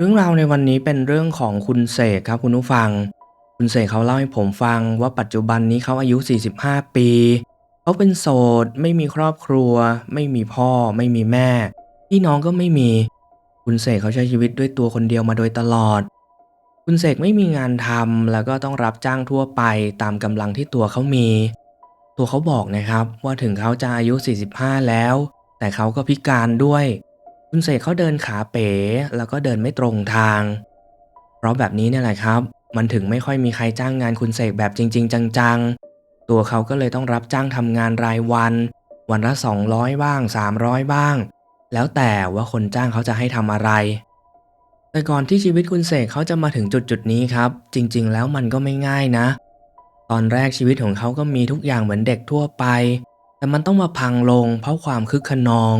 เรื่องราวในวันนี้เป็นเรื่องของคุณเสกครับคุณผู้ฟัง คุณเสกเขาเล่าให้ผมฟังว่าปัจจุบันนี้เขาอายุ 45 ปี เขาเป็นโสด ไม่มีครอบครัว ไม่มีพ่อ ไม่มีแม่ พี่น้องก็ไม่มี คุณเสกเขาใช้ชีวิตด้วยตัวคนเดียวมาโดยตลอด คุณเสกไม่มีงานทำแล้วก็ต้องรับจ้างทั่วไปตามกำลังที่ตัวเขามี ตัวเขาบอกนะครับว่าถึงเขาจะอายุ 45 แล้ว แต่เขาก็พิการด้วย คุณเสกเขาเดินขาเป๋แล้วก็เดินไม่ตรงทาง เพราะแบบนี้เนี่ยแหละครับ มันถึงไม่ค่อยมีใครจ้างงานคุณเสกแบบจริง ๆ จังๆ ตัวเขาก็เลยต้องรับจ้างทำงานรายวัน วันละ 200 บ้าง 300 บ้าง แล้วแต่ว่าคนจ้างเขาจะให้ทำอะไร แต่ก่อนที่ชีวิตคุณเสกเขาจะมาถึงจุดจุดๆนี้ครับ จริง ๆ แล้วมันก็ไม่ง่ายนะ ตอนแรกชีวิตของเขาก็มีทุกอย่างเหมือนเด็กทั่วไป แต่มันต้องมาพังลงเพราะความคึกขนอง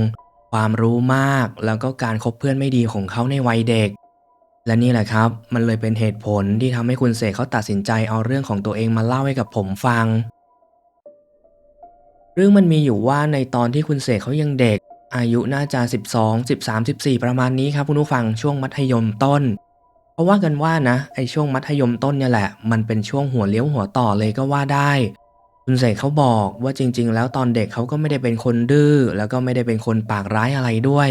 ความรู้มากแล้วก็การคบเพื่อนไม่ดีของเขาในวัยเด็ก และนี่แหละครับ มันเลยเป็นเหตุผลที่ทำให้คุณเสกเขาตัดสินใจเอาเรื่องของตัวเองมาเล่าให้กับผมฟัง เรื่องมันมีอยู่ว่าในตอนที่คุณเสกเขายังเด็ก อายุน่าจะ 12 13 14 ประมาณนี้ครับคุณผู้ฟังช่วงมัธยมต้นเพราะว่ากันว่านะไอช่วงมัธยมต้นเนี่ยแหละ มันเป็นช่วงหัวเลี้ยวหัวต่อเลยก็ว่าได้ คุณเสกเขาบอกว่าจริง ๆ แล้วตอนเด็กเขาก็ไม่ได้เป็นคนดื้อแล้วก็ไม่ได้เป็นคนปากร้ายอะไรด้วย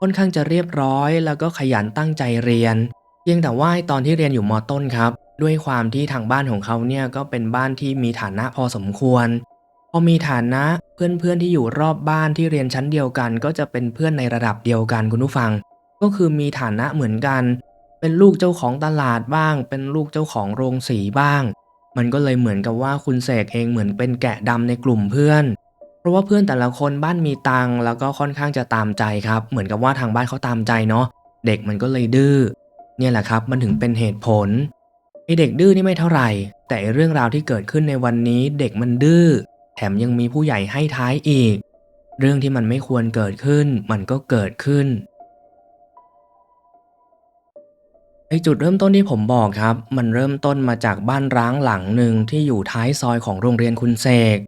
ค่อนข้างจะเรียบร้อยแล้วก็ขยันตั้งใจเรียนเพียงแต่ว่าตอนที่เรียนอยู่มต้นครับ ด้วยความที่ทางบ้านของเขาเนี่ยก็เป็นบ้านที่มีฐานะพอสมควร พอมีฐานะเพื่อนๆที่อยู่รอบบ้านที่เรียนชั้นเดียวกัน ก็จะเป็นเพื่อนในระดับเดียวกันคุณผู้ฟัง ก็คือมีฐานะเหมือนกัน เป็นลูกเจ้าของตลาดบ้าง เป็นลูกเจ้าของโรงสีบ้าง มันก็เลยเหมือนกับว่าคุณเสกเองเหมือนเป็นแกะดำในกลุ่มเพื่อน เพราะว่าเพื่อนแต่ละคนบ้านมีตังแล้วก็ค่อนข้างจะตามใจครับ เหมือนกับว่าทางบ้านเขาตามใจเนาะเด็กมันก็เลยดื้อเนี่ยแหละครับมันถึงเป็นเหตุผลไอเด็กดื้อนี่ไม่เท่าไหร่ แต่เรื่องราวที่เกิดขึ้นในวันนี้เด็กมันดื้อแถมยังมีผู้ใหญ่ให้ท้ายอีก เรื่องที่มันไม่ควรเกิดขึ้นมันก็เกิดขึ้น ไอจุดเริ่มต้นที่ผมบอกครับ มันเริ่มต้นมาจากบ้านร้างหลังหนึ่งที่อยู่ท้ายซอยของโรงเรียนคุณเสก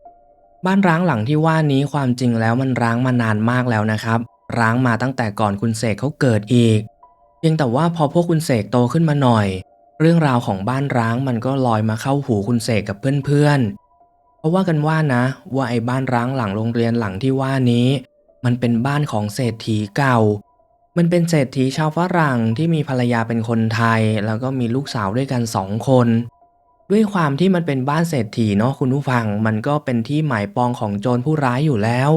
บ้านร้างหลังที่ว่านี้ความจริงแล้วมันร้างมานานมากแล้วนะครับ ร้างมาตั้งแต่ก่อนคุณเสกเขาเกิดอีก เพียงแต่ว่าพอพวกคุณเสกโตขึ้นมาหน่อย เรื่องราวของบ้านร้างมันก็ลอยมาเข้าหูคุณเสกกับเพื่อนๆ เพราะว่ากันว่านะ ว่าไอ้บ้านร้างหลังโรงเรียนหลังที่ว่านี้ มันเป็นบ้านของเศรษฐีเก่า มันเป็นเศรษฐีชาวฝรั่งที่มีภรรยาเป็นคนไทย แล้วก็มีลูกสาวด้วยกันสองคน ด้วยความที่มันเป็นบ้านเศรษฐีเนาะคุณผู้ฟัง มันก็เป็นที่หมายปองของโจรผู้ร้ายอยู่แล้ว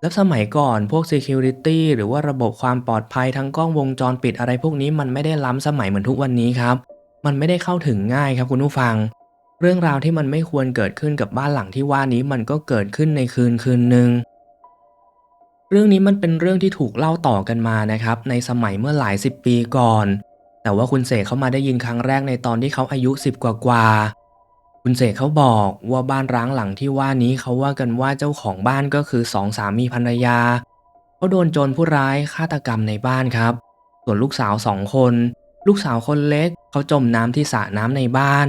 แล้วสมัยก่อนพวก Security หรือว่าระบบความปลอดภัยทั้งกล้องวงจรปิดอะไรพวกนี้มันไม่ได้ล้ำสมัยเหมือนทุกวันนี้ครับ มันไม่ได้เข้าถึงง่ายครับคุณผู้ฟัง เรื่องราวที่มันไม่ควรเกิดขึ้นกับบ้านหลังที่ว่านี้มันก็เกิดขึ้นในคืนคืนหนึ่ง เรื่องนี้มันเป็นเรื่องที่ถูกเล่าต่อกันมานะครับ ในสมัยเมื่อหลายสิบปีก่อน แต่ว่าคุณเสกเขามาได้ยินครั้งแรกในตอนที่เขาอายุสิบกว่ากว่าคุณเสกเขาบอกว่าบ้านร้างหลังที่ว่านี้เขาว่ากันว่าเจ้าของบ้านก็คือสองสามีภรรยาเขาโดนโจรผู้ร้ายฆาตกรรมในบ้านครับ ส่วนลูกสาวสองคน ลูกสาวคนเล็กเขาจมน้ำที่สระน้ำในบ้าน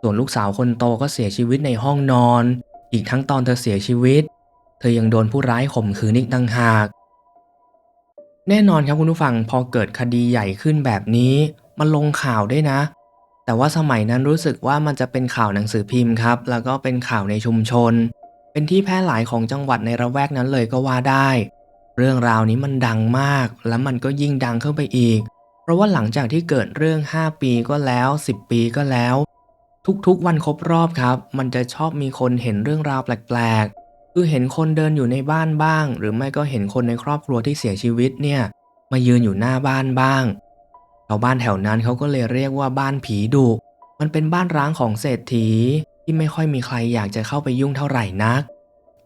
ส่วนลูกสาวคนโตก็เสียชีวิตในห้องนอน อีกทั้งตอนเธอเสียชีวิต เธอยังโดนผู้ร้ายข่มขืนอีกต่างหาก แน่นอนครับคุณผู้ฟังพอเกิดคดีใหญ่ขึ้นแบบนี้ มันลงข่าวด้วยนะ แต่ว่าสมัยนั้นรู้สึกว่ามันจะเป็นข่าวหนังสือพิมพ์ครับ แล้วก็เป็นข่าวในชุมชน เป็นที่แพร่หลายของจังหวัดในระแวกนั้นเลยก็ว่าได้ เรื่องราวนี้มันดังมาก และมันก็ยิ่งดังขึ้นไปอีก เพราะว่าหลังจากที่เกิดเรื่อง 5 ปีก็แล้ว 10 ปีก็แล้ว ทุกๆวันครบรอบครับ มันจะชอบมีคนเห็นเรื่องราวแปลก คือเห็นคนเดินอยู่ในบ้านบ้าง หรือไม่ก็เห็นคนในครอบครัวที่เสียชีวิตเนี่ย มายืนอยู่หน้าบ้านบ้างชาวบ้านแถวนั้นเขาก็เลยเรียกว่าบ้านผีดุมันเป็นบ้านร้างของเศรษฐีที่ไม่ค่อยมีใครอยากจะเข้าไปยุ่งเท่าไหร่นัก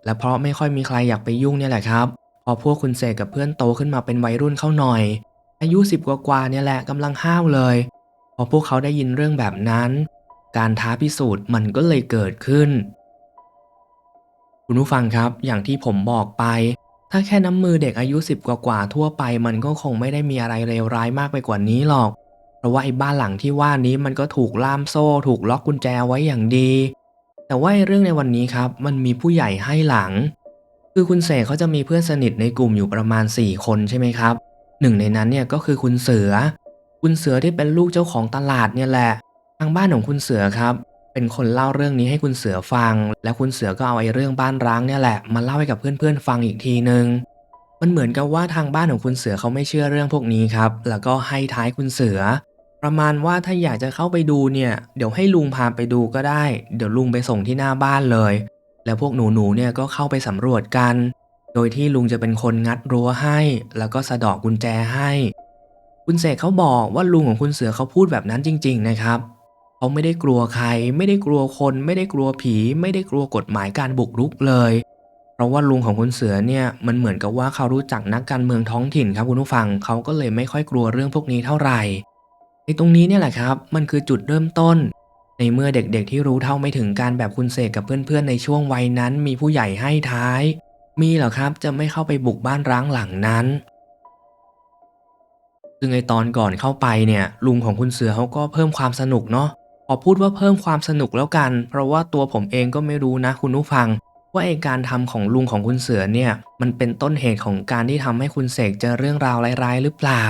และเพราะไม่ค่อยมีใครอยากไปยุ่งเนี่ยแหละครับ พอพวกคุณเสกกับเพื่อนโตขึ้นมาเป็นวัยรุ่นเข้าหน่อย อายุสิบกว่าๆเนี่ยแหละกำลังห้าวเลย พอพวกเขาได้ยินเรื่องแบบนั้น การท้าพิสูจน์มันก็เลยเกิดขึ้น คุณผู้ฟังครับ อย่างที่ผมบอกไป ถ้าแค่น้ำมือเด็กอายุสิบกว่าทั่วไป มันก็คงไม่ได้มีอะไรเลวร้ายมากไปกว่านี้หรอก เพราะว่าไอ้บ้านหลังที่ว่านี้มันก็ถูกล่ามโซ่ ถูกล็อกกุญแจไว้อย่างดี แต่ว่าเรื่องในวันนี้ครับ มันมีผู้ใหญ่ให้หลัง คือคุณเสกเขาจะมีเพื่อนสนิทในกลุ่มอยู่ประมาณ 4 คนใช่ไหมครับหนึ่งในนั้นเนี่ยก็คือคุณเสือ คุณเสือที่เป็นลูกเจ้าของตลาดเนี่ยแหละ ทางบ้านของคุณเสือครับ เป็นคนเล่าเรื่องนี้ให้คุณเสือฟัง แล้วคุณเสือก็เอาไอ้เรื่องบ้านร้างเนี่ยแหละมาเล่าให้กับเพื่อนๆฟังอีกทีนึงมันเหมือนกับว่าทางบ้านของคุณเสือเขาไม่เชื่อเรื่องพวกนี้ครับ แล้วก็ให้ท้ายคุณเสือ ประมาณว่าถ้าอยากจะเข้าไปดูเนี่ย เดี๋ยวให้ลุงพาไปดูก็ได้ เดี๋ยวลุงไปส่งที่หน้าบ้านเลย แล้วพวกหนูๆเนี่ยก็เข้าไปสำรวจกัน โดยที่ลุงจะเป็นคนงัดรั้วให้ แล้วก็สะเดอกกุญแจให้ คุณเสกเขาบอกว่าลุงของคุณเสือเขาพูดแบบนั้นจริง ๆ นะครับ เขาไม่ได้กลัวใคร ไม่ได้กลัวคน ไม่ได้กลัวผี ไม่ได้กลัวกฎหมายการบุกรุกเลย เพราะว่าลุงของคุณเสือเนี่ยมันเหมือนกับว่าเขารู้จักนักการเมืองท้องถิ่นครับคุณผู้ฟังเขาก็เลยไม่ค่อยกลัวเรื่องพวกนี้เท่าไหร่ในตรงนี้เนี่ยแหละครับ มันคือจุดเริ่มต้น ในเมื่อเด็กๆที่รู้เท่าไม่ถึงการแบบคุณเสกกับเพื่อนๆในช่วงวัยนั้น มีผู้ใหญ่ให้ท้าย มีเหรอครับจะไม่เข้าไปบุกบ้านร้างหลังนั้นซึ่งไอตอนก่อนเข้าไปเนี่ยลุงของคุณเสือเขาก็เพิ่มความสนุกเนาะ อพูดว่าเพิ่มความสนุกแล้วกัน เพราะว่าตัวผมเองก็ไม่รู้นะคุณผู้ฟัง ว่าไอการทำของลุงของคุณเสือเนี่ย มันเป็นต้นเหตุของการที่ทำให้คุณเสกเจอเรื่องราวร้ายๆหรือเปล่า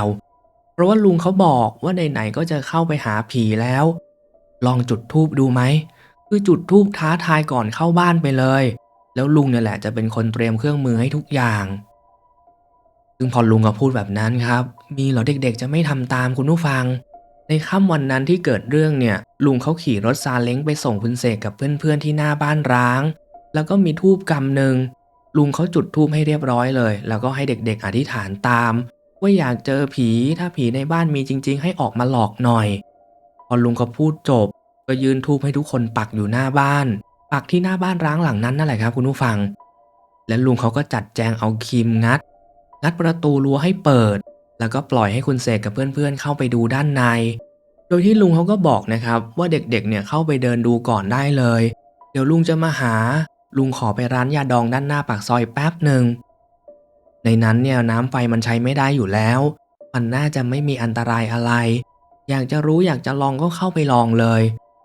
เพราะว่าลุงเขาบอกว่าไหนๆก็จะเข้าไปหาผีแล้ว ลองจุดธูปดูไหมคือจุดธูปท้าทายก่อนเข้าบ้านไปเลย แล้วลุงเนี่ยแหละจะเป็นคนเตรียมเครื่องมือให้ทุกอย่างซึ่งพอลุงก็พูดแบบนั้นครับ มีเหรอเด็กๆ จะไม่ทำตามคุณผู้ฟัง ในค่ำวันนั้นที่เกิดเรื่องเนี่ย ลุงเขาขี่รถซาเล้งไปส่งคุณเสกกับเพื่อนๆที่หน้าบ้านร้าง แล้วก็มีทูบกำหนึ่งลุงเขาจุดทูบให้เรียบร้อยเลย แล้วก็ให้เด็กๆอธิษฐานตาม ว่าอยากเจอผีถ้าผีในบ้านมีจริง ๆ ให้ออกมาหลอกหน่อย พอลุงเขาพูดจบ ก็ยืนทูบให้ทุกคนปักอยู่หน้าบ้าน ปักที่หน้าบ้านร้างหลังนั้นนั่นแหละครับคุณผู้ฟัง และลุงเขาก็จัดแจงเอาครีมงัดงัดประตูรั้วให้เปิด แล้วก็ปล่อยให้คุณเสกกับเพื่อนๆ เข้าไปดูด้านใน โดยที่ลุงเขาก็บอกนะครับว่าเด็กๆ เนี่ยเข้าไปเดินดูก่อนได้เลย เดี๋ยวลุงจะมาหา ลุงขอไปร้านยาดองด้านหน้าปากซอยแป๊บหนึ่ง ในนั้นเนี่ยน้ำไฟมันใช้ไม่ได้อยู่แล้ว มันน่าจะไม่มีอันตรายอะไร อยากจะรู้อยากจะลองก็เข้าไปลองเลย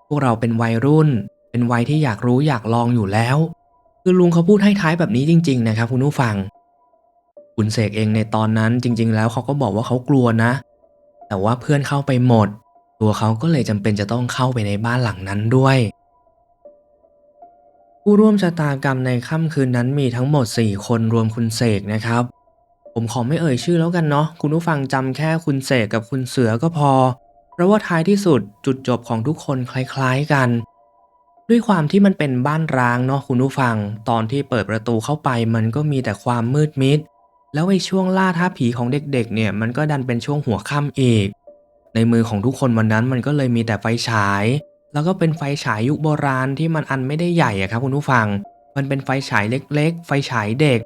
พวกเราเป็นวัยรุ่น เป็นวัยที่อยากรู้อยากลองอยู่แล้ว คือลุงเขาพูดให้ท้ายแบบนี้จริง ๆ นะครับคุณผู้ฟัง คุณเสกเองในตอนนั้นจริง ๆ แล้วเขาก็บอกว่าเขากลัวนะ แต่ว่าเพื่อนเข้าไปหมด ตัวเขาก็เลยจำเป็นจะต้องเข้าไปในบ้านหลังนั้นด้วย ผู้ร่วมชะตากรรมในค่ำคืนนั้นมีทั้งหมด 4 คนรวมคุณเสกนะครับ ผมขอไม่เอ่ยชื่อแล้วกันเนาะคุณผู้ฟังจำแค่คุณเสกกับคุณเสือก็พอ เพราะว่าท้ายที่สุดจุดจบของทุกคนคล้าย ๆกันด้วยความที่มันเป็นบ้านร้างเนาะคุณผู้ฟัง ตอนที่เปิดประตูเข้าไปมันก็มีแต่ความมืดมิด แล้วไอ้ช่วงล่าท้าผีของเด็กๆ เนี่ยมันก็ดันเป็นช่วงหัวค่ำอีก ในมือของทุกคนวันนั้นมันก็เลยมีแต่ไฟฉาย แล้วก็เป็นไฟฉายยุคโบราณที่มันอันไม่ได้ใหญ่อะครับคุณผู้ฟัง มันเป็นไฟฉายเล็ก ๆ ไฟฉายเด็ก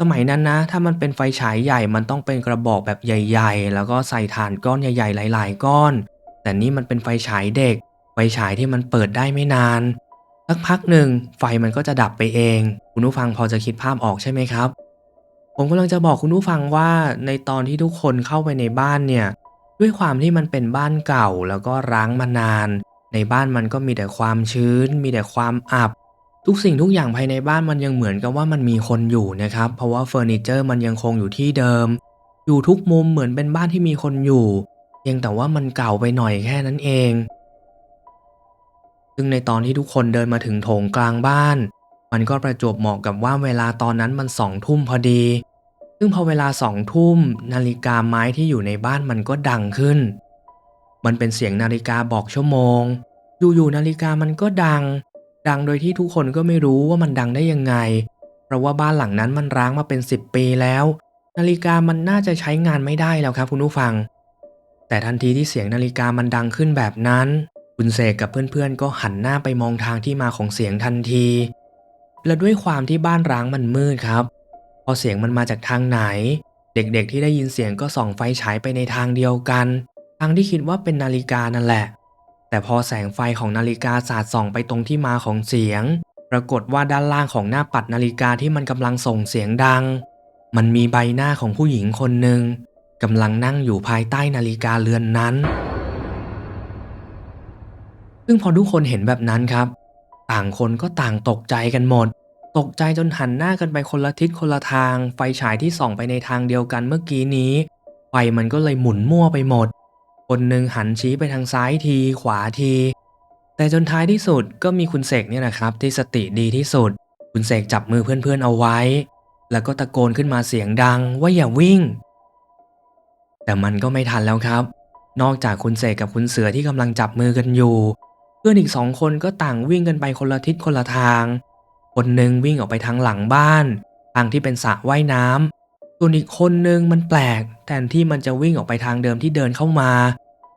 สมัยนั้นนะ ถ้ามันเป็นไฟฉายใหญ่มันต้องเป็นกระบอกแบบใหญ่ ๆ แล้วก็ใส่ถ่านก้อนใหญ่ๆ หลาย ๆ ก้อน แต่นี่มันเป็นไฟฉายเด็ก ไฟฉายที่มันเปิดได้ไม่นานสักพักหนึ่งไฟมันก็จะดับไปเอง คุณผู้ฟังพอจะคิดภาพออกใช่ไหมครับ ผมกำลังจะบอกคุณผู้ฟังว่าในตอนที่ทุกคนเข้าไปในบ้านเนี่ย ด้วยความที่มันเป็นบ้านเก่าแล้วก็ร้างมานาน ในบ้านมันก็มีแต่ความชื้น มีแต่ความอับ ทุกสิ่งทุกอย่างภายในบ้านมันยังเหมือนกับว่ามันมีคนอยู่นะครับ เพราะว่าเฟอร์นิเจอร์มันยังคงอยู่ที่เดิม อยู่ทุกมุมเหมือนเป็นบ้านที่มีคนอยู่เพียงแต่ว่ามันเก่าไปหน่อยแค่นั้นเอง ซึ่งในตอนที่ทุกคนเดินมาถึงโถงกลางบ้าน มันก็ประจวบเหมาะกับว่าเวลาตอนนั้นมันสองทุ่มพอดี ซึ่งพอเวลาสองทุ่มนาฬิกาไม้ที่อยู่ในบ้านมันก็ดังขึ้น มันเป็นเสียงนาฬิกาบอกชั่วโมง อยู่ๆนาฬิกามันก็ดัง ดังโดยที่ทุกคนก็ไม่รู้ว่ามันดังได้ยังไง เพราะว่าบ้านหลังนั้นมันร้างมาเป็น 10 ปีแล้ว นาฬิกามันน่าจะใช้งานไม่ได้แล้วครับคุณผู้ฟัง แต่ทันทีที่เสียงนาฬิกามันดังขึ้นแบบนั้นคุณเสกกับเพื่อนๆ ก็หันหน้าไปมองทางที่มาของเสียงทันที และด้วยความที่บ้านร้างมันมืดครับ พอเสียงมันมาจากทางไหน เด็กๆที่ได้ยินเสียงก็ส่องไฟฉายไปในทางเดียวกัน ทางที่คิดว่าเป็นนาฬิกานั่นแหละ แต่พอแสงไฟของนาฬิกาสาดส่องไปตรงที่มาของเสียง ปรากฏว่าด้านล่างของหน้าปัดนาฬิกาที่มันกำลังส่งเสียงดัง มันมีใบหน้าของผู้หญิงคนหนึ่งกำลังนั่งอยู่ภายใต้นาฬิกาเรือนนั้น ซึ่งพอทุกคนเห็นแบบนั้นครับ ต่างคนก็ต่างตกใจกันหมด ตกใจจนหันหน้ากันไปคนละทิศคนละทาง ไฟฉายที่ส่องไปในทางเดียวกันเมื่อกี้นี้ ไฟมันก็เลยหมุนมั่วไปหมด คนหนึ่งหันชี้ไปทางซ้ายที ขวาที แต่จนท้ายที่สุดก็มีคุณเสกเนี่ยนะครับ ที่สติดีที่สุด คุณเสกจับมือเพื่อนๆเอาไว้ แล้วก็ตะโกนขึ้นมาเสียงดังว่าอย่าวิ่ง แต่มันก็ไม่ทันแล้วครับ นอกจากคุณเสกกับคุณเสือที่กำลังจับมือกันอยู่ พื่อนอีกสองคนก็ต่างวิ่งกันไปคนละทิศคนละทาง คนหนึ่งวิ่งออกไปทางหลังบ้าน ทางที่เป็นสระว่ายน้ำส่วนอีกคนหนึ่งมันแปลก แทนที่มันจะวิ่งออกไปทางเดิมที่เดินเข้ามา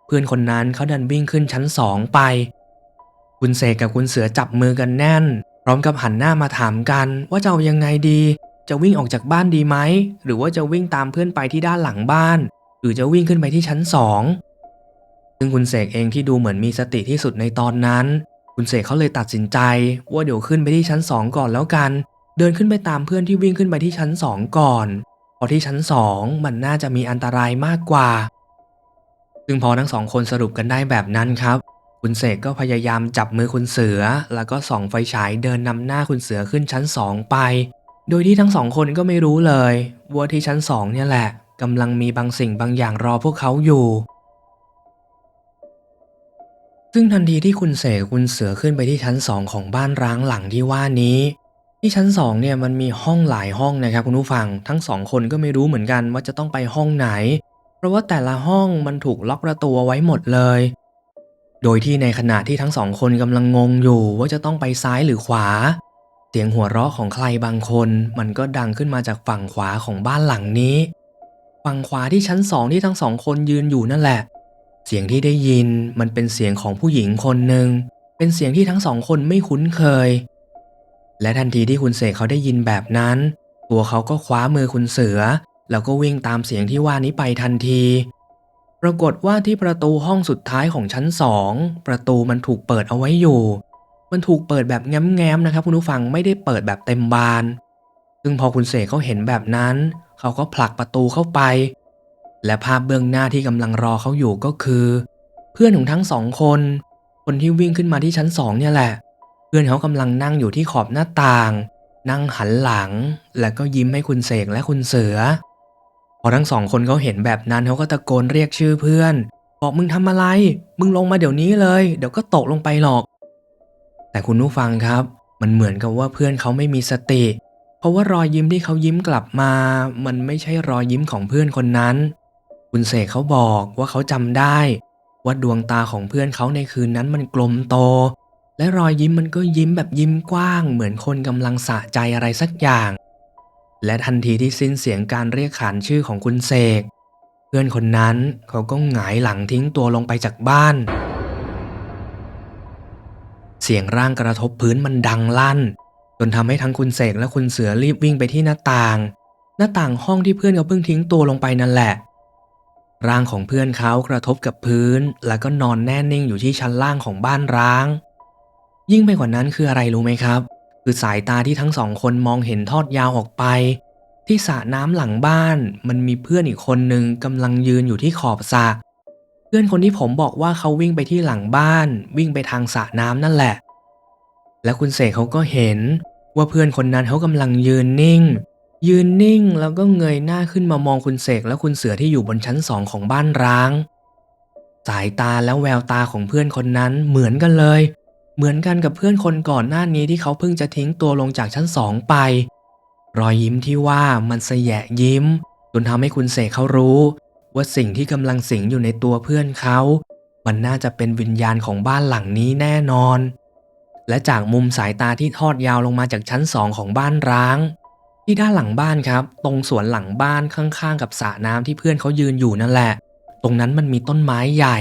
เพื่อนคนนั้นเขาดันวิ่งขึ้นชั้นสองไป คุณเสกกับคุณเสือจับมือกันแน่น พร้อมกับหันหน้ามาถามกันว่าจะเอายังไงดี จะวิ่งออกจากบ้านดีไหม หรือว่าจะวิ่งตามเพื่อนไปที่ด้านหลังบ้าน หรือจะวิ่งขึ้นไปที่ชั้นสอง ซึ่งคุณเสกเองที่ดูเหมือนมีสติที่สุดในตอนนั้น คุณเสกเขาเลยตัดสินใจ ว่าเดี๋ยวขึ้นไปที่ชั้นสองก่อนแล้วกัน เดินขึ้นไปตามเพื่อนที่วิ่งขึ้นไปที่ชั้นสองก่อนเพราะที่ชั้นสองมันน่าจะมีอันตรายมากกว่า ซึ่งพอทั้งสองคนสรุปกันได้แบบนั้นครับ คุณเสกก็พยายามจับมือคุณเสือ แล้วก็ส่องไฟฉายเดินนำหน้าคุณเสือขึ้นชั้นสองไป โดยที่ทั้งสองคนก็ไม่รู้เลยว่าที่ชั้นสองเนี่ยแหละกำลังมีบางสิ่งบางอย่างรอพวกเขาอยู่ ซึ่งทันทีที่คุณเสกคุณเสือขึ้นไปที่ชั้นสองของบ้านร้างหลังที่ว่านี้ ที่ชั้นสองเนี่ยมันมีห้องหลายห้องนะครับคุณผู้ฟัง ทั้งสองคนก็ไม่รู้เหมือนกันว่าจะต้องไปห้องไหน เพราะว่าแต่ละห้องมันถูกล็อกประตูไว้หมดเลย โดยที่ในขณะที่ทั้งสองคนกำลังงงอยู่ว่าจะต้องไปซ้ายหรือขวา เสียงหัวเราะของใครบางคน มันก็ดังขึ้นมาจากฝั่งขวาของบ้านหลังนี้ ฝั่งขวาที่ชั้นสองที่ทั้งสองคนยืนอยู่นั่นแหละ เสียงที่ได้ยินมันเป็นเสียงของผู้หญิงคนหนึ่ง เป็นเสียงที่ทั้งสองคนไม่คุ้นเคย และทันทีที่คุณเสกเขาได้ยินแบบนั้น ตัวเขาก็คว้ามือคุณเสือ แล้วก็วิ่งตามเสียงที่ว่านี้ไปทันที ปรากฏว่าที่ประตูห้องสุดท้ายของชั้นสองประตูมันถูกเปิดเอาไว้อยู่ มันถูกเปิดแบบแง้มๆนะครับคุณผู้ฟังไม่ได้เปิดแบบเต็มบาน ซึ่งพอคุณเสกเขาเห็นแบบนั้น เขาก็ผลักประตูเข้าไป และภาพเบื้องหน้าที่กำลังรอเขาอยู่ก็คือ เพื่อนของทั้งสองคน คนที่วิ่งขึ้นมาที่ชั้นสองเนี่ยแหละ เพื่อนเขากำลังนั่งอยู่ที่ขอบหน้าต่าง นั่งหันหลัง แล้วก็ยิ้มให้คุณเสกและคุณเสือ พอทั้งสองคนเขาเห็นแบบนั้นเขาก็ตะโกนเรียกชื่อเพื่อนบอกมึงทำอะไร มึงลงมาเดี๋ยวนี้เลย เดี๋ยวก็ตกลงไปหรอก แต่คุณผู้ฟังครับ มันเหมือนกับว่าเพื่อนเขาไม่มีสติ เพราะว่ารอยยิ้มที่เขายิ้มกลับมา มันไม่ใช่รอยยิ้มของเพื่อนคนนั้น คุณเสกเขาบอกว่าเขาจำได้ ว่าดวงตาของเพื่อนเขาในคืนนั้นมันกลมโต และรอยยิ้มมันก็ยิ้มแบบยิ้มกว้าง เหมือนคนกำลังสะใจอะไรสักอย่าง และทันทีที่สิ้นเสียงการเรียกขานชื่อของคุณเสก เพื่อนคนนั้นเขาก็หงายหลังทิ้งตัวลงไปจากบ้าน เสียงร่างกระทบพื้นมันดังลั่นจนทำให้ทั้งคุณเสกและคุณเสือรีบวิ่งไปที่หน้าต่าง หน้าต่างห้องที่เพื่อนเขาเพิ่งทิ้งตัวลงไปนั่นแหละ ร่างของเพื่อนเขากระทบกับพื้น แล้วก็นอนแน่นิ่งอยู่ที่ชั้นล่างของบ้านร้าง ยิ่งไปกว่านั้นคืออะไรรู้ไหมครับ คือสายตาที่ทั้งสองคนมองเห็นทอดยาวออกไป ที่สระน้ำหลังบ้าน มันมีเพื่อนอีกคนหนึ่งกำลังยืนอยู่ที่ขอบสระเพื่อนคนที่ผมบอกว่าเขาวิ่งไปที่หลังบ้าน วิ่งไปทางสระน้ำนั่นแหละ และคุณเสกเขาก็เห็นว่าเพื่อนคนนั้นเขากำลังยืนนิ่ง ยืนนิ่งแล้วก็เงยหน้าขึ้นมามองคุณเสกและคุณเสือที่อยู่บนชั้นสองของบ้านร้าง สายตาและแววตาของเพื่อนคนนั้นเหมือนกันเลย เหมือนกันกับเพื่อนคนก่อนหน้านี้ที่เขาเพิ่งจะทิ้งตัวลงจากชั้นสองไป รอยยิ้มที่ว่ามันแสยะยิ้ม จนทำให้คุณเสกเขารู้ ว่าสิ่งที่กำลังสิงอยู่ในตัวเพื่อนเขา มันน่าจะเป็นวิญญาณของบ้านหลังนี้แน่นอน และจากมุมสายตาที่ทอดยาวลงมาจากชั้นสองของบ้านร้าง ที่ด้านหลังบ้านครับ ตรงสวนหลังบ้านข้างๆ กับสระน้ำที่เพื่อนเขายืนอยู่นั่นแหละ ตรงนั้นมันมีต้นไม้ใหญ่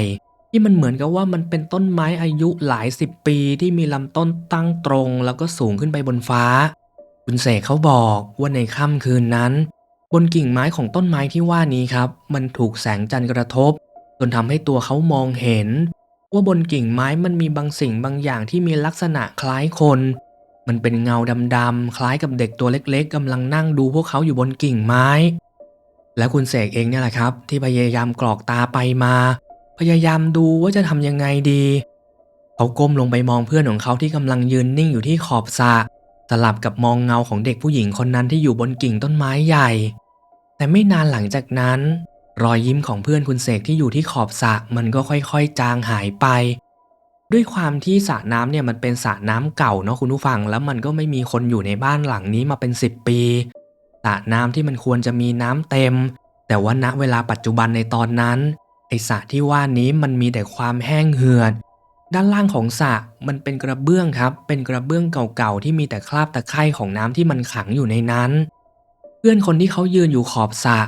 ที่มันเหมือนกับว่ามันเป็นต้นไม้อายุหลายสิบปีที่มีลำต้นตั้งตรง แล้วก็สูงขึ้นไปบนฟ้า คุณเสกเขาบอกว่าในค่ำคืนนั้น บนกิ่งไม้ของต้นไม้ที่ว่านี้ครับ มันถูกแสงจันทร์กระทบ จนทำให้ตัวเขามองเห็น ว่าบนกิ่งไม้มันมีบางสิ่งบางอย่างที่มีลักษณะคล้ายคน มันเป็นเงาดำๆคล้ายกับเด็กตัวเล็กๆกำลังนั่งดูพวกเขาอยู่บนกิ่งไม้ และคุณเสกเองเนี่ยแหละครับ ที่พยายามกรอกตาไปมา พยายามดูว่าจะทำยังไงดี เขาก้มลงไปมองเพื่อนของเขาที่กำลังยืนนิ่งอยู่ที่ขอบสระสลับกับมองเงาของเด็กผู้หญิงคนนั้นที่อยู่บนกิ่งต้นไม้ใหญ่ แต่ไม่นานหลังจากนั้น รอยยิ้มของเพื่อนคุณเสกที่อยู่ที่ขอบสระมันก็ค่อยๆ จางหายไป ด้วยความที่สระน้ำเนี่ยมันเป็นสระน้ำเก่าเนาะคุณผู้ฟัง แล้วมันก็ไม่มีคนอยู่ในบ้านหลังนี้มาเป็น 10 ปีสระน้ำที่มันควรจะมีน้ำเต็ม แต่ว่าณเวลาปัจจุบันในตอนนั้นไอสระที่ว่านี้มันมีแต่ความแห้งเหือด ด้านล่างของสระมันเป็นกระเบื้องครับ เป็นกระเบื้องเก่าๆที่มีแต่คราบตะไคร่ของน้ำที่มันขังอยู่ในนั้น เพื่อนคนที่เขายืนอยู่ขอบสระ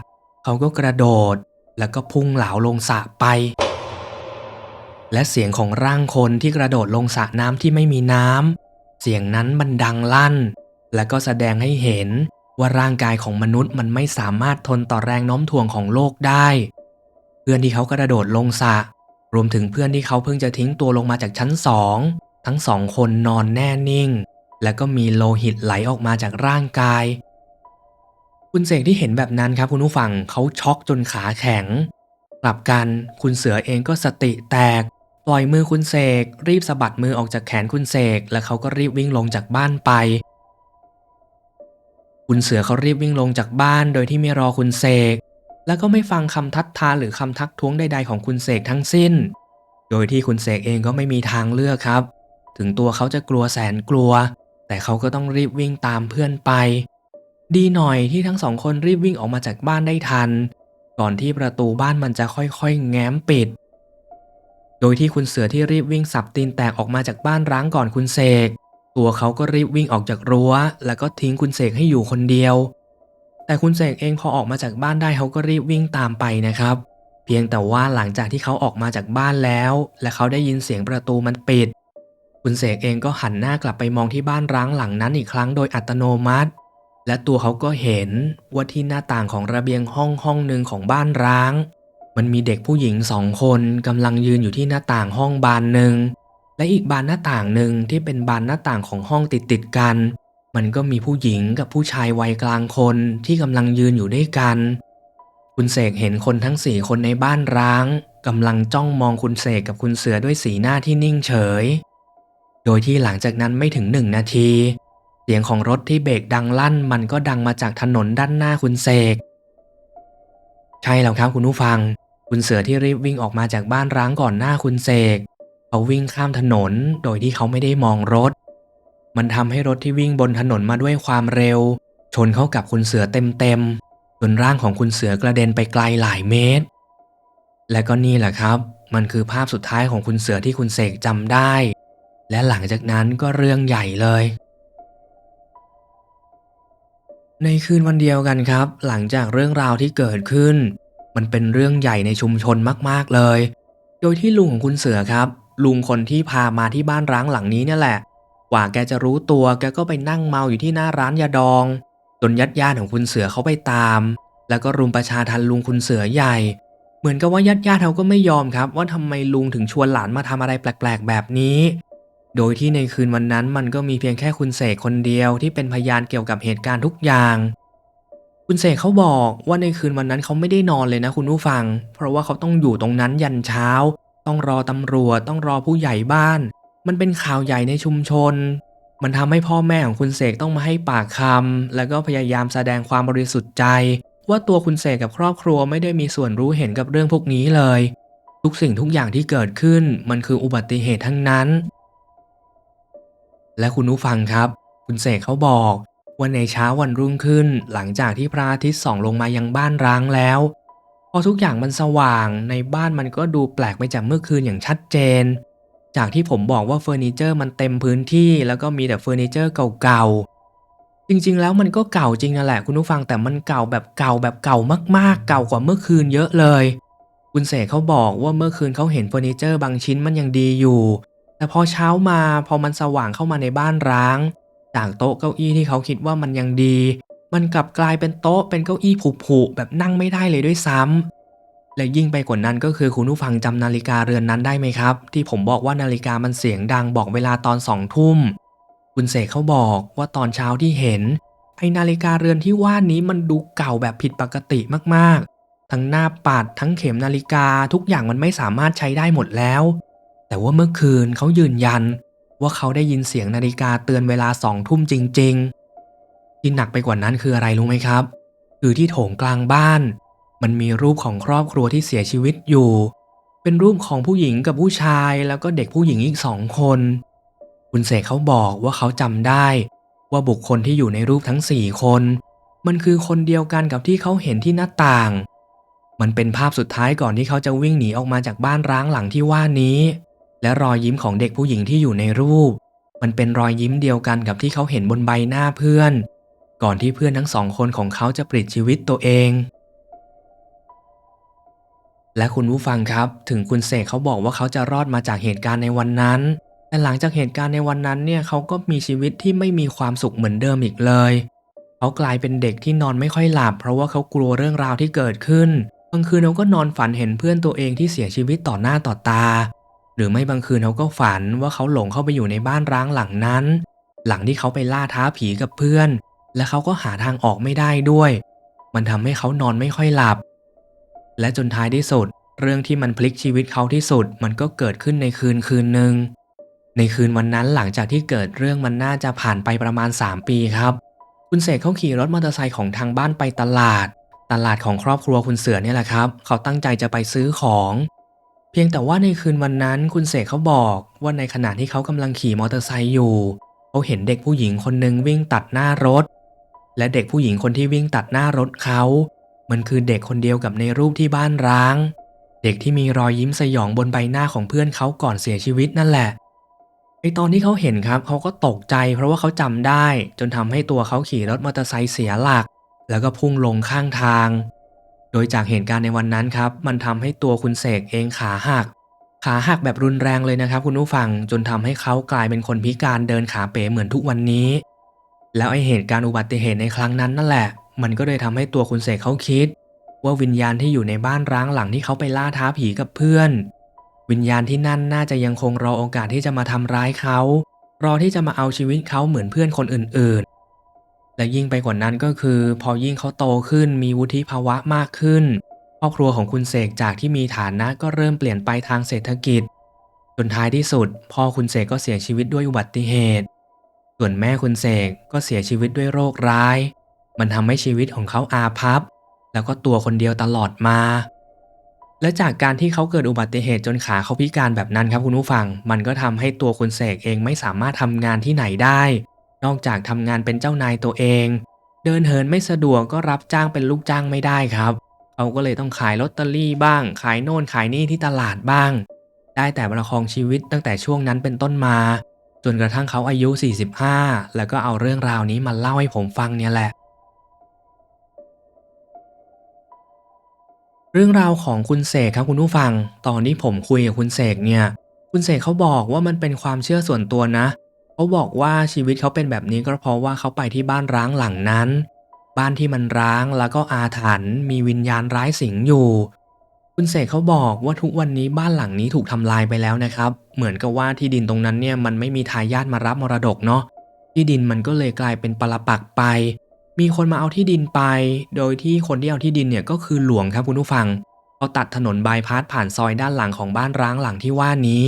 เขาก็กระโดด แล้วก็พุ่งเหลาลงสระไป และเสียงของร่างคนที่กระโดดลงสระน้ำที่ไม่มีน้ำ เสียงนั้นมันดังลั่น และก็แสดงให้เห็นว่าร่างกายของมนุษย์มันไม่สามารถทนต่อแรงโน้มถ่วงของโลกได้ เพื่อนที่เขากระโดดลงสระรวมถึงเพื่อนที่เขาเพิ่งจะทิ้งตัวลงมาจากชั้นสอง ทั้งสองคนนอนแน่นิ่ง และก็มีโลหิตไหลออกมาจากร่างกาย คุณเสกที่เห็นแบบนั้นครับคุณผู้ฟังเขาช็อกจนขาแข็ง กลับกันคุณเสือเองก็สติแตก ปล่อยมือคุณเสกรีบสะบัดมือออกจากแขนคุณเสกแล้วเขาก็รีบวิ่งลงจากบ้านไป คุณเสือเขารีบวิ่งลงจากบ้านโดยที่ไม่รอคุณเสกแล้วก็ไม่ฟังคำทัดทานหรือคำทักท้วงใดๆของคุณเสกทั้งสิ้น โดยที่คุณเสกเองก็ไม่มีทางเลือกครับ ถึงตัวเขาจะกลัวแสนกลัว แต่เขาก็ต้องรีบวิ่งตามเพื่อนไป ดีหน่อยที่ทั้งสองคนรีบวิ่งออกมาจากบ้านได้ทัน ก่อนที่ประตูบ้านมันจะค่อยๆ แง้มปิด โดยที่คุณเสือที่รีบวิ่งสับตีนแตกออกมาจากบ้านร้างก่อนคุณเสก ตัวเขาก็รีบวิ่งออกจากรั้ว แล้วก็ทิ้งคุณเสกให้อยู่คนเดียว แต่คุณเสกเองพอออกมาจากบ้านได้เขาก็รีบวิ่งตามไปนะครับ เพียงแต่ว่าหลังจากที่เขาออกมาจากบ้านแล้ว และเขาได้ยินเสียงประตูมันปิด คุณเสกเองก็หันหน้ากลับไปมองที่บ้านร้างหลังนั้นอีกครั้งโดยอัตโนมัติ และตัวเขาก็เห็นว่าที่หน้าต่างของระเบียงห้องห้องหนึ่งของบ้านร้าง มันมีเด็กผู้หญิงสองคนกำลังยืนอยู่ที่หน้าต่างห้องบานหนึ่งและอีกบานหน้าต่างหนึ่งที่เป็นบานหน้าต่างของห้องติดติดกัน มันก็มีผู้หญิงกับผู้ชายวัยกลางคนที่กำลังยืนอยู่ด้วยกัน คุณเสกเห็นคนทั้งสี่คนในบ้านร้างกำลังจ้องมองคุณเสกกับคุณเสือด้วยสีหน้าที่นิ่งเฉย โดยที่หลังจากนั้นไม่ถึงหนึ่งนาที เสียงของรถที่เบรกดังลั่น มันก็ดังมาจากถนนด้านหน้าคุณเสกใช่แล้วครับคุณผู้ฟัง คุณเสือที่รีบวิ่งออกมาจากบ้านร้างก่อนหน้าคุณเสกเขาวิ่งข้ามถนนโดยที่เขาไม่ได้มองรถ มันทำให้รถที่วิ่งบนถนนมาด้วยความเร็ว ชนเข้ากับคุณเสือเต็มๆจนร่างของคุณเสือกระเด็นไปไกลหลายเมตร และก็นี่แหละครับ มันคือภาพสุดท้ายของคุณเสือที่คุณเสกจำได้ และหลังจากนั้นก็เรื่องใหญ่เลยในคืนวันเดียวกันครับ หลังจากเรื่องราวที่เกิดขึ้น มันเป็นเรื่องใหญ่ในชุมชนมากๆเลย โดยที่ลุงของคุณเสือครับ ลุงคนที่พามาที่บ้านร้างหลังนี้เนี่ยแหละ กว่าแกจะรู้ตัวแกก็ไปนั่งเมาอยู่ที่หน้าร้านยาดอง จนญาติญาติของคุณเสือเขาไปตาม แล้วก็รุมประชาทันลุงคุณเสือใหญ่ เหมือนกับว่าญาติญาติเขาก็ไม่ยอมครับ ว่าทำไมลุงถึงชวนหลานมาทำอะไรแปลกๆ แบบนี้ โดยที่ในคืนวันนั้นมันก็มีเพียงแค่คุณเสกคนเดียวที่เป็นพยานเกี่ยวกับเหตุการณ์ทุกอย่าง คุณเสกเขาบอกว่าในคืนวันนั้นเขาไม่ได้นอนเลยนะคุณผู้ฟัง เพราะว่าเขาต้องอยู่ตรงนั้นยันเช้า ต้องรอตำรวจต้องรอผู้ใหญ่บ้าน มันเป็นข่าวใหญ่ในชุมชน มันทำให้พ่อแม่ของคุณเสกต้องมาให้ปากคำแล้วก็พยายามแสดงความบริสุทธิ์ใจ ว่าตัวคุณเสกกับครอบครัวไม่ได้มีส่วนรู้เห็นกับเรื่องพวกนี้เลย ทุกสิ่งทุกอย่างที่เกิดขึ้น มันคืออุบัติเหตุทั้งนั้น และคุณผู้ฟังครับ คุณเสกเขาบอก ว่าในเช้าวันรุ่งขึ้น หลังจากที่พระอาทิตย์ส่องลงมายังบ้านร้างแล้ว พอทุกอย่างมันสว่างในบ้านมันก็ดูแปลกไปจากเมื่อคืนอย่างชัดเจน จากที่ผมบอกว่าเฟอร์นิเจอร์มันเต็มพื้นที่แล้วก็มีแต่เฟอร์นิเจอร์เก่าๆ จริงๆ แล้วมันก็เก่าจริงนั่นแหละคุณผู้ฟังแต่มันเก่าแบบเก่าแบบเก่ามากๆ เก่ากว่าเมื่อคืนเยอะเลย คุณเสกเขาบอกว่าเมื่อคืนเขาเห็นเฟอร์นิเจอร์บางชิ้นมันยังดีอยู่ แต่พอเช้ามาพอมันสว่างเข้ามาในบ้านร้าง จากโต๊ะเก้าอี้ที่เขาคิดว่ามันยังดี มันกลับกลายเป็นโต๊ะเป็นเก้าอี้ผุๆแบบนั่งไม่ได้เลยด้วยซ้ำและยิ่งไปกว่านั้นก็คือคุณผู้ฟังจำนาฬิกาเรือนนั้นได้ไหมครับ ที่ผมบอกว่านาฬิกามันเสียงดังบอกเวลาตอนสองทุ่มคุณเสกเขาบอกว่าตอนเช้าที่เห็นไอนาฬิกาเรือนที่ว่านี้มันดูเก่าแบบผิดปกติมากๆ ทั้งหน้าปัดทั้งเข็มนาฬิกาทุกอย่างมันไม่สามารถใช้ได้หมดแล้ว แต่ว่าเมื่อคืนเขายืนยัน ว่าเขาได้ยินเสียงนาฬิกาเตือนเวลาสองทุ่มจริง ๆ ที่หนักไปกว่านั้นคืออะไรรู้ไหมครับ คือที่โถงกลางบ้าน มันมีรูปของครอบครัวที่เสียชีวิตอยู่ เป็นรูปของผู้หญิงกับผู้ชายแล้วก็เด็กผู้หญิงอีกสองคน คุณเสกเขาบอกว่าเขาจำได้ ว่าบุคคลที่อยู่ในรูปทั้งสี่คน มันคือคนเดียวกันกับที่เขาเห็นที่หน้าต่าง มันเป็นภาพสุดท้ายก่อนที่เขาจะวิ่งหนีออกมาจากบ้านร้างหลังที่ว่านี้ และรอยยิ้มของเด็กผู้หญิงที่อยู่ในรูป มันเป็นรอยยิ้มเดียวกันกับที่เขาเห็นบนใบหน้าเพื่อน ก่อนที่เพื่อนทั้งสองคนของเขาจะปลิดชีวิตตัวเอง และคุณผู้ฟังครับ ถึงคุณเสกเขาบอกว่าเขาจะรอดมาจากเหตุการณ์ในวันนั้นแต่หลังจากเหตุการณ์ในวันนั้นเนี่ยเขาก็มีชีวิตที่ไม่มีความสุขเหมือนเดิมอีกเลย เขากลายเป็นเด็กที่นอนไม่ค่อยหลับ เพราะว่าเขากลัวเรื่องราวที่เกิดขึ้นบางคืนเขาก็นอนฝันเห็นเพื่อนตัวเองที่เสียชีวิตต่อหน้าต่อตา หรือไม่บางคืนเขาก็ฝันว่าเขาหลงเข้าไปอยู่ในบ้านร้างหลังนั้น หลังที่เขาไปล่าท้าผีกับเพื่อน และเขาก็หาทางออกไม่ได้ด้วย มันทำให้เขานอนไม่ค่อยหลับ และจนท้ายที่สุด เรื่องที่มันพลิกชีวิตเขาที่สุดมันก็เกิดขึ้นในคืนคืนหนึ่งในคืนวันนั้นหลังจากที่เกิดเรื่องมันน่าจะผ่านไปประมาณ 3 ปีครับ คุณเสกเขาขี่รถมอเตอร์ไซค์ของทางบ้านไปตลาด ตลาดของครอบครัวคุณเสือเนี่ยแหละครับ เขาตั้งใจจะไปซื้อของ เพียงแต่ว่าในคืนวันนั้นคุณเสกเขาบอกว่าในขณะที่เขากำลังขี่มอเตอร์ไซค์อยู่ เขาเห็นเด็กผู้หญิงคนหนึ่งวิ่งตัดหน้ารถ และเด็กผู้หญิงคนที่วิ่งตัดหน้ารถเขา มันคือเด็กคนเดียวกับในรูปที่บ้านร้าง เด็กที่มีรอยยิ้มสยองบนใบหน้าของเพื่อนเขาก่อนเสียชีวิตนั่นแหละไอตอนที่เขาเห็นครับเขาก็ตกใจ เพราะว่าเขาจำได้ จนทำให้ตัวเขาขี่รถมอเตอร์ไซค์เสียหลัก แล้วก็พุ่งลงข้างทาง โดยจากเหตุการณ์ในวันนั้นครับ มันทำให้ตัวคุณเสกเองขาหัก ขาหักแบบรุนแรงเลยนะครับคุณผู้ฟังจนทำให้เขากลายเป็นคนพิการเดินขาเป๋เหมือนทุกวันนี้ แล้วไอเหตุการณ์อุบัติเหตุในครั้งนั้นนั่นแหละ มันก็เลยทำให้ตัวคุณเสกเขาคิด ว่าวิญญาณที่อยู่ในบ้านร้างหลังที่เขาไปล่าท้าผีกับเพื่อน วิญญาณที่นั่นน่าจะยังคงรอโอกาสที่จะมาทำร้ายเขารอที่จะมาเอาชีวิตเขาเหมือนเพื่อนคนอื่นๆ และยิ่งไปกว่านั้นก็คือ พอยิ่งเขาโตขึ้นมีวุฒิภาวะมากขึ้น ครอบครัวของคุณเสกจากที่มีฐานะก็เริ่มเปลี่ยนไปทางเศรษฐกิจจนท้ายที่สุด พ่อคุณเสกก็เสียชีวิตด้วยอุบัติเหตุ ส่วนแม่คุณเสกก็เสียชีวิตด้วยโรคร้าย มันทำให้ชีวิตของเขาอาภัพแล้วก็ตัวคนเดียวตลอดมาและจากการที่เขาเกิดอุบัติเหตุจนขาเขาพิการแบบนั้นครับคุณผู้ฟัง มันก็ทำให้ตัวคุณเสกเองไม่สามารถทำงานที่ไหนได้ นอกจากทำงานเป็นเจ้านายตัวเอง เดินเหินไม่สะดวกก็รับจ้างเป็นลูกจ้างไม่ได้ครับเขาก็เลยต้องขายลอตเตอรี่บ้าง ขายโน่นขายนี่ที่ตลาดบ้าง ได้แต่ประคองชีวิตตั้งแต่ช่วงนั้นเป็นต้นมาจนกระทั่งเขาอายุ 45 แล้วก็เอาเรื่องราวนี้มาเล่าให้ผมฟังเนี่ยแหละ เรื่องราวของคุณเสกครับคุณผู้ฟัง ตอนที่ผมคุยกับคุณเสกเนี่ย คุณเสกเขาบอกว่ามันเป็นความเชื่อส่วนตัวนะ เขาบอกว่าชีวิตเขาเป็นแบบนี้ก็เพราะว่าเขาไปที่บ้านร้างหลังนั้น บ้านที่มันร้างแล้วก็อาถรรพ์มีวิญญาณร้ายสิงอยู่ คุณเสกเขาบอกว่าทุกวันนี้บ้านหลังนี้ถูกทำลายไปแล้วนะครับ เหมือนกับว่าที่ดินตรงนั้นเนี่ยมันไม่มีทายาทมารับมรดกเนาะที่ดินมันก็เลยกลายเป็นปรปักไป มีคนมาเอาที่ดินไป โดยที่คนที่เอาที่ดินเนี่ยก็คือหลวงครับคุณผู้ฟังเขาตัดถนนบายพาสผ่านซอยด้านหลังของบ้านร้างหลังที่ว่านี้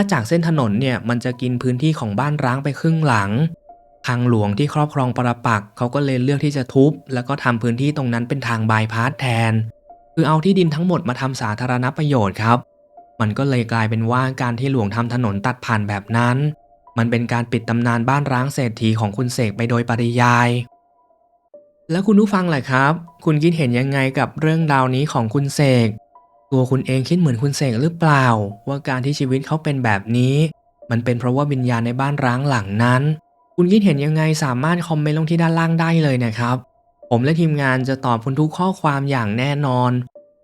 ถ้าจากเส้นถนนเนี่ยมันจะกินพื้นที่ของบ้านร้างไปครึ่งหลัง ทางหลวงที่ครอบครองปรปักเขาก็เลยเลือกที่จะทุบ แล้วก็ทำพื้นที่ตรงนั้นเป็นทางบายพาสแทน คือเอาที่ดินทั้งหมดมาทำสาธารณประโยชน์ครับ มันก็เลยกลายเป็นว่าการที่หลวงทำถนนตัดผ่านแบบนั้น มันเป็นการปิดตำนานบ้านร้างเศรษฐีของคุณเสกไปโดยปริยาย แล้วคุณผู้ฟังแหละครับ คุณคิดเห็นยังไงกับเรื่องราวนี้ของคุณเสก ตัวคุณเองคิดเหมือนคุณเสกหรือเปล่า ว่าการที่ชีวิตเขาเป็นแบบนี้ มันเป็นเพราะว่าวิญญาณในบ้านร้างหลังนั้น คุณคิดเห็นยังไงสามารถคอมเมนต์ลงที่ด้านล่างได้เลยนะครับ ผมและทีมงานจะตอบคุณทุกข้อความอย่างแน่นอน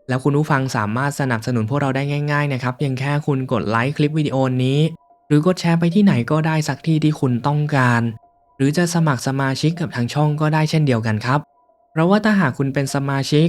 แล้วคุณผู้ฟังสามารถสนับสนุนพวกเราได้ง่ายๆนะครับเพียงแค่คุณกดไลค์คลิปวิดีโอนี้ หรือกดแชร์ไปที่ไหนก็ได้สักที่ที่คุณต้องการ หรือจะสมัครสมาชิกกับทางช่องก็ได้เช่นเดียวกันครับ เพราะว่าถ้าหากคุณเป็นสมาชิก